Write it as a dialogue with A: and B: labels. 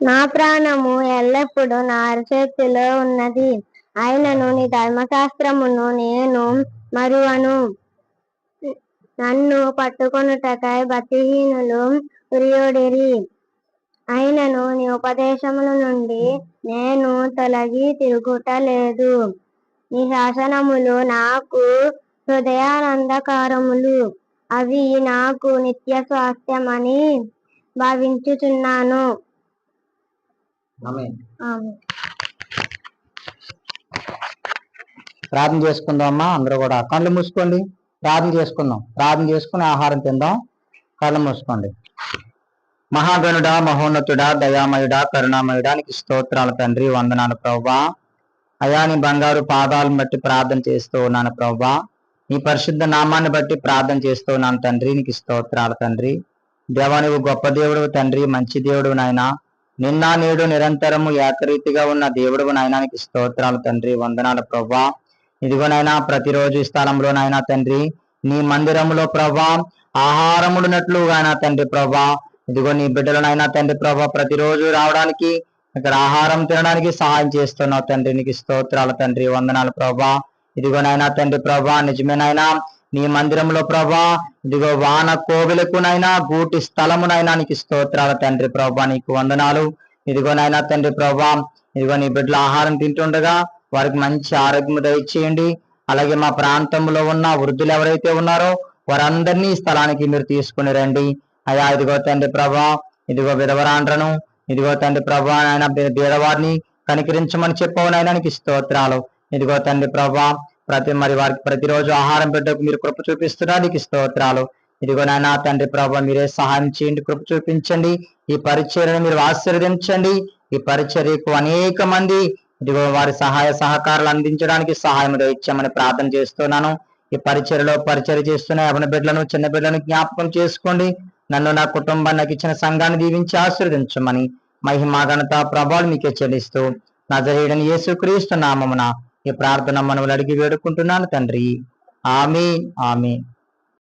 A: నా ప్రాణము ఎల్లప్పుడూ నా అరచేతిలో ఉన్నది. ఆయనను నీ ధర్మశాస్త్రమును నేను మరువను. నన్ను పట్టుకొనుటకై భక్తిహీనులు ఉరియోడిరి. ఆయనను నీ ఉపదేశముల నుండి నేను తొలగి తిరుగుటలేదు. నీ శాసనములు నాకు హృదయానందకారములు. అవి నాకు నిత్య స్వాస్థ్యమని భావించుచున్నాను.
B: ప్రార్థన చేసుకుందాం అమ్మా అందరూ కూడా. కళ్ళు మూసుకోండి ప్రార్థన చేసుకుందాం. ప్రార్థన చేసుకుని ఆహారం తిందాం కళ్ళు మూసుకోండి. మహాగణుడా మహోన్నతుడా దయామయుడా కరుణామయుడా నీకు స్తోత్రాలు తండ్రి వందనాలు ప్రభా అయా నీ బంగారు పాదాలను బట్టి ప్రార్థన చేస్తూ ఉన్నాను ప్రభా నీ పరిశుద్ధ నామాన్ని బట్టి ప్రార్థన చేస్తూ ఉన్నాను తండ్రి నీకు స్తోత్రాలు తండ్రి. దేవా నువ్వు గొప్ప దేవుడు తండ్రి మంచి దేవుడు నాయనా. నిన్న నేడు నిరంతరము ఏకరీతిగా ఉన్న దేవుడు నాయనానికి స్తోత్రాలు తండ్రి. వందనాలు ప్రభా ఇదిగోనైనా ప్రతిరోజు ఈ నాయన తండ్రి. నీ మందిరములో ప్రభా ఆహారముడునట్లు గానా తండ్రి ప్రభా ఇదిగో నీ బిడ్డలనైనా తండ్రి ప్రభా ప్రతిరోజు రావడానికి ఇక్కడ ఆహారం తినడానికి సహాయం చేస్తున్నావు తండ్రి. నీకు స్తోత్రాలు తండ్రి. వందనాలు ప్రభా ఇదిగోనైనా తండ్రి ప్రభా నిజమేనైనా నీ మందిరంలో ప్రభా ఇదిగో వాన కోవిలకునైనా గూటి స్థలమునైనా నీకు స్తోత్రాలు తండ్రి ప్రభా నీకు వందనాలు. ఇదిగో ఇదిగోనైనా తండ్రి ప్రభా ఇదిగో నీ బిడ్డల ఆహారం తింటుండగా వారికి మంచి ఆరోగ్యం దయచేయండి. అలాగే మా ప్రాంతంలో ఉన్న వృద్ధులు ఎవరైతే ఉన్నారో వారందరినీ స్థలానికి మీరు తీసుకుని రండి. అయా ఇదిగో తండ్రి ప్రభా ఇదిగో విధవరాండ్రను ఇదిగో తండ్రి ప్రభా నాయన బీదవారిని కనికరించమని చెప్పవు నాయనానికి స్తోత్రాలు. ఇదిగో తండ్రి ప్రభా ప్రతి మరి వారికి ప్రతిరోజు ఆహారం బిడ్డకు మీరు కృప చూపిస్తున్నారు నీకు స్తోత్రాలు. ఇదిగో నాయన తండ్రి ప్రభ మీరే సహాయం చేయండి కృప చూపించండి. ఈ పరిచర్యను మీరు ఆశీర్వదించండి. ఈ పరిచర్యకు అనేక మంది ఇదిగో వారి సహాయ సహకారాలు అందించడానికి సహాయం ఇచ్చామని ప్రార్థన చేస్తున్నాను. ఈ పరిచర్యలో పరిచర్య చేస్తున్న యవన బిడ్డలను చిన్న బిడ్డలను జ్ఞాపకం చేసుకోండి. నన్ను నా కుటుంబాన్ని నాకు ఇచ్చిన సంఘాన్ని దీవించి ఆశీర్వదించమని మహిమా ఘనత ప్రభావం మీకే చెల్లిస్తూ. నజరేయుడని యేసుక్రీస్తు నామమున ఈ ప్రార్థన మనవులు అడిగి వేడుకుంటున్నాను తండ్రి. ఆమె ఆమె